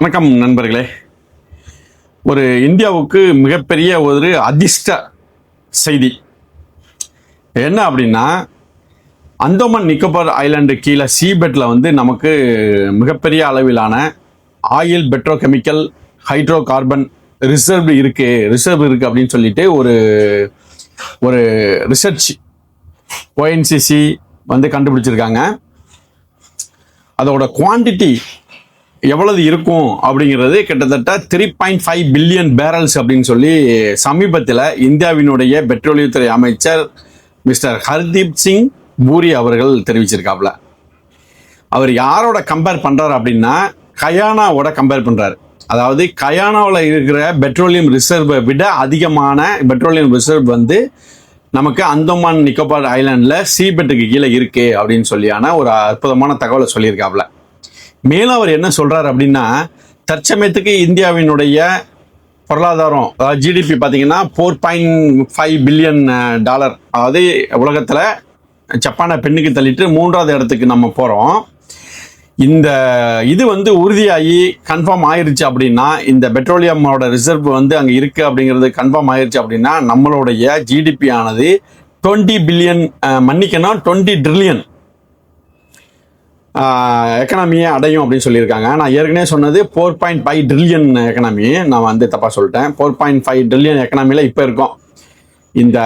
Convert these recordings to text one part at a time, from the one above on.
வணக்கம் நண்பர்களே. ஒரு இந்தியாவுக்கு மிகப்பெரிய ஒரு அதிர்ஷ்ட செய்தி. என்ன அப்படின்னா அந்தோமன் நிக்கோபார் ஐலாண்டு கீழே சீபெட்டில் வந்து நமக்கு மிகப்பெரிய அளவிலான oil petrochemical hydrocarbon reserve இருக்கு ரிசர்வ் இருக்கு அப்படின்னு சொல்லிட்டு ஒரு ஒரு ரிசர்ச் ஓஎன்சிசி வந்து கண்டுபிடிச்சிருக்காங்க. அதோட குவாண்டிட்டி எவ்வளவு இருக்கும் அப்படிங்கிறது கிட்டத்தட்ட three point five billion barrels அப்படின்னு சொல்லி சமீபத்தில் இந்தியாவினுடைய பெட்ரோலியத்துறை அமைச்சர் மிஸ்டர் ஹர்தீப் சிங் பூரி அவர்கள் தெரிவிச்சிருக்காப்ல அவர் யாரோட கம்பேர் பண்ணுறாரு அப்படின்னா கயானாவோட கம்பேர் பண்ணுறாரு அதாவது கயானாவில் இருக்கிற பெட்ரோலியம் ரிசர்வை விட அதிகமான பெட்ரோலியம் ரிசர்வ் வந்து நமக்கு அந்தமான் நிக்கோபார் ஐலாண்டில் சீபெட்டுக்கு கீழே இருக்கு அப்படின்னு சொல்லியான ஒரு அற்புதமான தகவலை சொல்லியிருக்காப்ல மேலும் அவர் என்ன சொல்கிறார் அப்படின்னா தற்சமயத்துக்கு இந்தியாவினுடைய பொருளாதாரம் அதாவது ஜிடிபி பார்த்தீங்கன்னா four point five billion dollar அதாவது உலகத்தில் ஜப்பானை பெண்ணுக்கு தள்ளிட்டு மூன்றாவது இடத்துக்கு நம்ம போகிறோம் இந்த இது வந்து உறுதியாகி கன்ஃபார்ம் ஆயிருச்சு அப்படின்னா இந்த பெட்ரோலியமோட ரிசர்வ் வந்து அங்கே இருக்குது அப்படிங்கிறது கன்ஃபார்ம் ஆயிருச்சு அப்படின்னா நம்மளுடைய ஜிடிபி ஆனது டுவெண்ட்டி பில்லியன் மன்னிக்கணும் டுவெண்ட்டி ட்ரில்லியன் எக்கனாமியை அடையும் அப்படின்னு சொல்லியிருக்காங்க. நான் ஏற்கனவே சொன்னது four point five trillion economy. நான் வந்து தப்பாக சொல்லிட்டேன். ஃபோர் பாயிண்ட் ஃபைவ் ட்ரில்லியன் எக்கனாமியில் இப்போ இருக்கோம். இந்த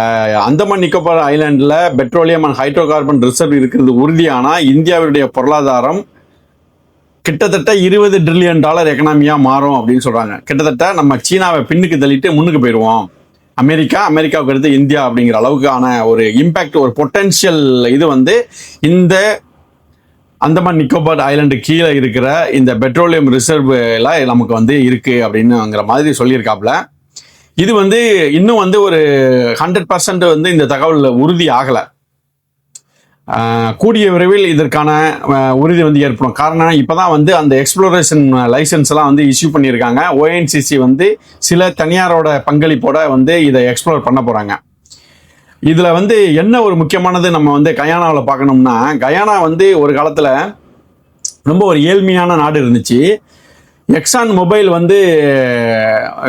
அந்தமான் நிக்கோபார் ஐலாண்டில் petroleum and hydrocarbon reserve இருக்கிறது உறுதியானால் இந்தியாவுடைய பொருளாதாரம் கிட்டத்தட்ட இருபது ட்ரில்லியன் டாலர் எக்கனாமியாக மாறும் அப்படின்னு சொல்கிறாங்க கிட்டத்தட்ட நம்ம சீனாவை பின்னுக்கு தள்ளிட்டு முன்னுக்கு போயிடுவோம். அமெரிக்கா அமெரிக்காவுக்கு அடுத்து இந்தியா அப்படிங்கிற அளவுக்கான ஒரு இம்பேக்ட் ஒரு பொட்டென்ஷியல் இது வந்து இந்த அந்தமான் நிக்கோபார் ஐலாண்டு கீழே இருக்கிற இந்த பெட்ரோலியம் ரிசர்வ்ல நமக்கு வந்து இருக்கு அப்படின்னுங்கிற மாதிரி சொல்லியிருக்காப்புல. இது வந்து இன்னும் வந்து ஒரு ஹண்ட்ரட் பர்சன்ட் வந்து இந்த தகவல் உறுதி ஆகலை. கூடிய விரைவில் இதற்கான உறுதி வந்து ஏற்படும். காரணம் இப்போ தான் வந்து அந்த எக்ஸ்ப்ளோரேஷன் லைசன்ஸ் எல்லாம் வந்து இஷ்யூ பண்ணியிருக்காங்க. ஓஎன்சிசி வந்து சில தனியாரோட பங்களிப்போட வந்து இதை எக்ஸ்ப்ளோர் பண்ண போகிறாங்க இதில் வந்து என்ன ஒரு முக்கியமானது நம்ம வந்து கயானாவில் பார்க்கணும்னா கயானா வந்து ஒரு காலத்தில் ரொம்ப ஒரு ஏழ்மையான நாடு இருந்துச்சு. எக்ஸான் மொபைல் வந்து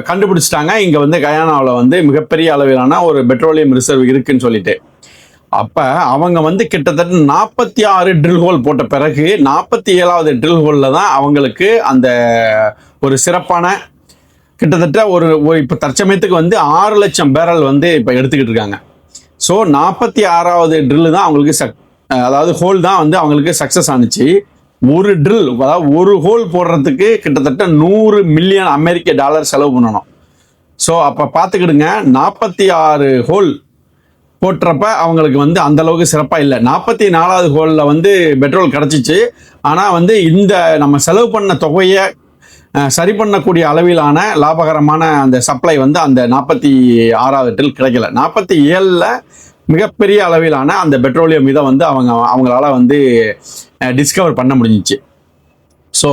கண்டுபிடிச்சிட்டாங்க. இங்கே வந்து கயானாவில் வந்து மிகப்பெரிய அளவிலான ஒரு பெட்ரோலியம் ரிசர்வ் இருக்குன்னு சொல்லிட்டு. அப்போ அவங்க வந்து கிட்டத்தட்ட நாற்பத்தி ஆறு ட்ரில் ஹோல் போட்ட பிறகு நாற்பத்தி ஏழாவது ட்ரில் ஹோலில் தான் அவங்களுக்கு அந்த ஒரு சிறப்பான கிட்டத்தட்ட ஒரு இப்போ தற்சமயத்துக்கு வந்து ஆறு லட்சம் பேரல் வந்து இப்போ எடுத்துக்கிட்டு இருக்காங்க. ஸோ நாற்பத்தி ஆறாவது ட்ரில்லு தான் அவங்களுக்கு சக் அதாவது ஹோல் தான் வந்து அவங்களுக்கு சக்ஸஸ் ஆனிச்சு. ஒரு ட்ரில் அதாவது ஒரு ஹோல் போடுறதுக்கு கிட்டத்தட்ட நூறு மில்லியன் அமெரிக்க டாலர் செலவு பண்ணணும். ஸோ அப்போ பார்த்துக்கிடுங்க நாற்பத்தி ஆறு ஹோல் போட்டுறப்ப அவங்களுக்கு வந்து அந்த அளவுக்கு சிறப்பாக இல்லை. நாற்பத்தி நாலாவது ஹோலில் வந்து பெட்ரோல் கிடச்சிச்சு. ஆனால் வந்து இந்த நம்ம செலவு பண்ண தொகையை சரி பண்ணக்கூடிய அளவிலான லாபகரமான அந்த சப்ளை வந்து அந்த நாற்பத்தி ஆறாவது கிடைக்கல. நாற்பத்தி ஏழில் மிகப்பெரிய அளவிலான அந்த பெட்ரோலியம் இதை வந்து அவங்க அவங்களால வந்து டிஸ்கவர் பண்ண முடிஞ்சிச்சு. ஸோ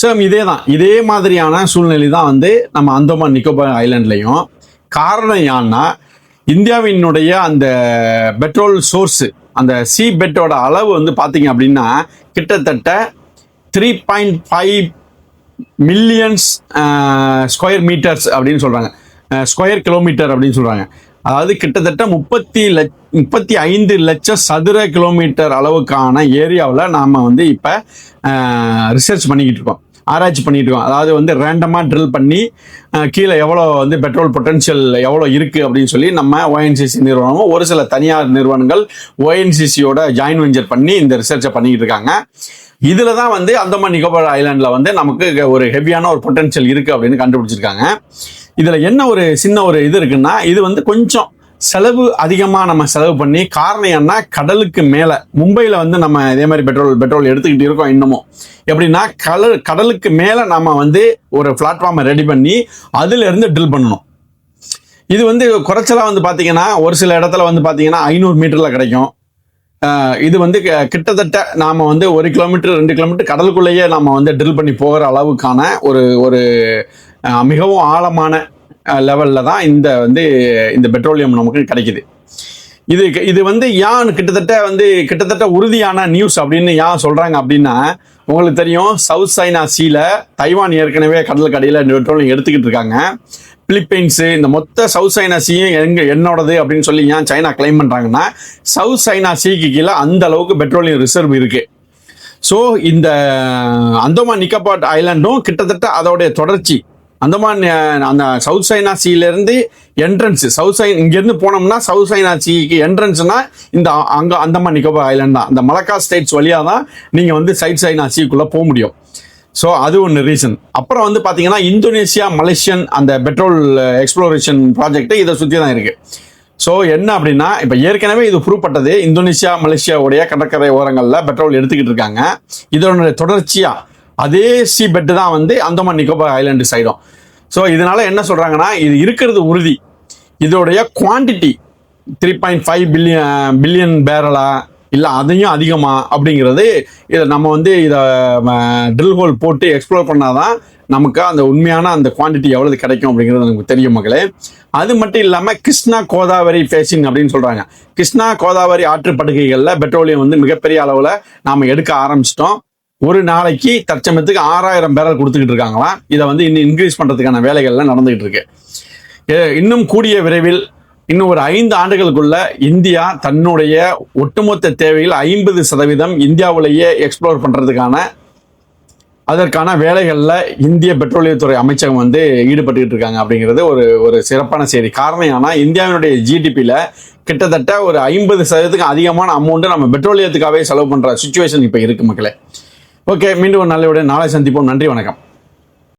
சேம் இதே தான் இதே மாதிரியான சூழ்நிலை தான் வந்து நம்ம அந்தமான் நிக்கோபார் ஐலாண்ட்லையும். காரணம் ஏன்னா இந்தியாவினுடைய அந்த பெட்ரோல் சோர்ஸு அந்த சி பெட்டோட அளவு வந்து பார்த்தீங்க அப்படின்னா கிட்டத்தட்ட three point five millions square metres அப்படின்னு சொல்கிறாங்க ஸ்கொயர் கிலோமீட்டர் அப்படின்னு சொல்கிறாங்க அதாவது கிட்டத்தட்ட முப்பத்தி லட்ச முப்பத்தி ஐந்து லட்சம் சதுர கிலோமீட்டர் அளவுக்கான ஏரியாவில் நாம் வந்து இப்போ ரிசர்ச் uh, பண்ணிக்கிட்டு இருக்கோம். ஆராய்ச்சி பண்ணிட்டு இருக்கோம். அதாவது வந்து ரேண்டமாக ட்ரில் பண்ணி கீழே எவ்வளோ வந்து பெட்ரோல் பொட்டன்ஷியல் எவ்வளோ இருக்குது அப்படின்னு சொல்லி நம்ம ஓஎன்சிசி நிறுவனமும் ஒரு சில தனியார் நிறுவனங்கள் ஓஎன்சிசியோட ஜாயின் வெஞ்சர் பண்ணி இந்த ரிசர்ச்சை பண்ணிக்கிட்டு இருக்காங்க. இதில் தான் வந்து அந்தமான் நிக்கோபார் ஐலாண்டில் வந்து நமக்கு ஒரு ஹெவியான ஒரு பொட்டன்ஷியல் இருக்குது அப்படின்னு கண்டுபிடிச்சிருக்காங்க. இதில் என்ன ஒரு சின்ன ஒரு இது இருக்குன்னா இது வந்து கொஞ்சம் செலவு அதிகமாக நம்ம செலவு பண்ணி காரணம் என்ன கடலுக்கு மேலே மும்பையில் வந்து நம்ம இதே மாதிரி பெட்ரோல் பெட்ரோல் எடுத்துக்கிட்டு இருக்கோம் இன்னமும். எப்படின்னா கடல் கடலுக்கு மேலே நம்ம வந்து ஒரு பிளாட்ஃபார்மை ரெடி பண்ணி அதுலேருந்து ட்ரில் பண்ணணும். இது வந்து குறைச்சலாக வந்து பார்த்தீங்கன்னா ஒரு சில இடத்துல வந்து பார்த்தீங்கன்னா ஐநூறு மீட்டரில் கிடைக்கும். இது வந்து க- கிட்டத்தட்ட நாம் வந்து ஒரு கிலோமீட்டர் ரெண்டு கிலோமீட்டர் கடலுக்குள்ளேயே நம்ம வந்து ட்ரில் பண்ணி போகிற அளவுக்கான ஒரு ஒரு மிகவும் ஆழமான லெவலில் தான் இந்த வந்து இந்த பெட்ரோலியம் நமக்கு கிடைக்குது. இது இது வந்து ஏன் கிட்டத்தட்ட வந்து கிட்டத்தட்ட உறுதியான நியூஸ் அப்படின்னு ஏன் சொல்கிறாங்க அப்படின்னா உங்களுக்கு தெரியும் சவுத் சைனா சீல தைவான் ஏற்கனவே கடல் கடையில் பெட்ரோலியம் எடுத்துக்கிட்டு இருக்காங்க. பிலிப்பைன்ஸு இந்த மொத்த சவுத் சைனா சீயும் எங்க என்னோடது அப்படின்னு சொல்லி ஏன் சைனா கிளைம் பண்ணுறாங்கன்னா சவுத் சைனா சீக்கு கீழே அந்த அளவுக்கு பெட்ரோலியம் ரிசர்வ் இருக்கு. ஸோ இந்த அந்தமான் நிக்கோபார் ஐலாண்டும் கிட்டத்தட்ட அதோடைய தொடர்ச்சி அந்தமான் அந்த சவுத் சைனா சீலேருந்து என்ட்ரன்ஸ் சவுத் சைன் இங்கேருந்து போனோம்னா சவுத் சைனா சீக்கு என்ட்ரன்ஸ்னா இந்த அங்கே அந்தமான் நிக்கோபார் ஐலாண்ட் தான். அந்த மலக்கா ஸ்டேட்ஸ் வழியாக தான் நீங்கள் வந்து சவுத் சைனா சீக்குள்ளே போக முடியும். ஸோ அது ஒன்று ரீசன் அப்புறம் வந்து பார்த்தீங்கன்னா இந்தோனேஷியா மலேசியன் அந்த பெட்ரோல் எக்ஸ்ப்ளோரேஷன் ப்ராஜெக்ட்டு இதை சுற்றி தான் இருக்குது ஸோ என்ன அப்படின்னா இப்போ ஏற்கனவே இது ப்ரூவ் பட்டது இந்தோனேசியா மலேசியாவுடைய கடற்கரை ஓரங்களில் பெட்ரோல் எடுத்துக்கிட்டு இருக்காங்க. இதனுடைய தொடர்ச்சியாக அதே சி பெட்டு தான் வந்து அந்தமான் நிக்கோபார் ஐலாண்டு சைடும் ஸோ இதனால என்ன சொல்கிறாங்கன்னா இது இருக்கிறது உறுதி. இதோடைய quantity three point five billion billion பேரலா இல்லை அதையும் அதிகமாக அப்படிங்கிறது இதை நம்ம வந்து இதை ட்ரில் ஹோல் போட்டு எக்ஸ்ப்ளோர் பண்ணாதான் நமக்கு அந்த உண்மையான அந்த குவான்டிட்டி எவ்வளவு கிடைக்கும் அப்படிங்கிறது நமக்கு தெரியும் மகளே அது மட்டும் இல்லாமல் கிருஷ்ணா கோதாவரி ஃபேசிங் அப்படின்னு சொல்கிறாங்க கிருஷ்ணா கோதாவரி ஆற்றுப்படுகைகளில் பெட்ரோலியம் வந்து மிகப்பெரிய அளவில் நாம் எடுக்க ஆரம்பிச்சிட்டோம். ஒரு நாளைக்கு தற்சமயத்துக்கு ஆறாயிரம் பேரல் கொடுத்துக்கிட்டு இருக்காங்களாம் இதை வந்து இன்னும் இன்க்ரீஸ் பண்ணுறதுக்கான வேலைகள்லாம் நடந்துகிட்டு இருக்கு. ஏ- இன்னும் கூடிய விரைவில் இன்னும் ஒரு ஐந்து ஆண்டுகளுக்குள்ள இந்தியா தன்னுடைய ஒட்டுமொத்த தேவையில் ஐம்பது சதவீதம் இந்தியாவிலேயே எக்ஸ்ப்ளோர் பண்ணுறதுக்கான அதற்கான வேலைகளில் இந்திய பெட்ரோலியத்துறை அமைச்சகம் வந்து ஈடுபட்டுக்கிட்டு இருக்காங்க அப்படிங்கிறது ஒரு ஒரு சிறப்பான செய்தி. காரணம் ஏன்னா இந்தியாவினுடைய ஜிடிபியில் கிட்டத்தட்ட ஒரு ஐம்பது சதவீதத்துக்கு அதிகமான அமௌண்ட்டு நம்ம பெட்ரோலியத்துக்காகவே செலவு பண்ணுற சுச்சுவேஷன் இப்போ இருக்கு மக்களே. ஓகே மீண்டும் ஒரு நல்ல விட நாளை சந்திப்போம். நன்றி வணக்கம்.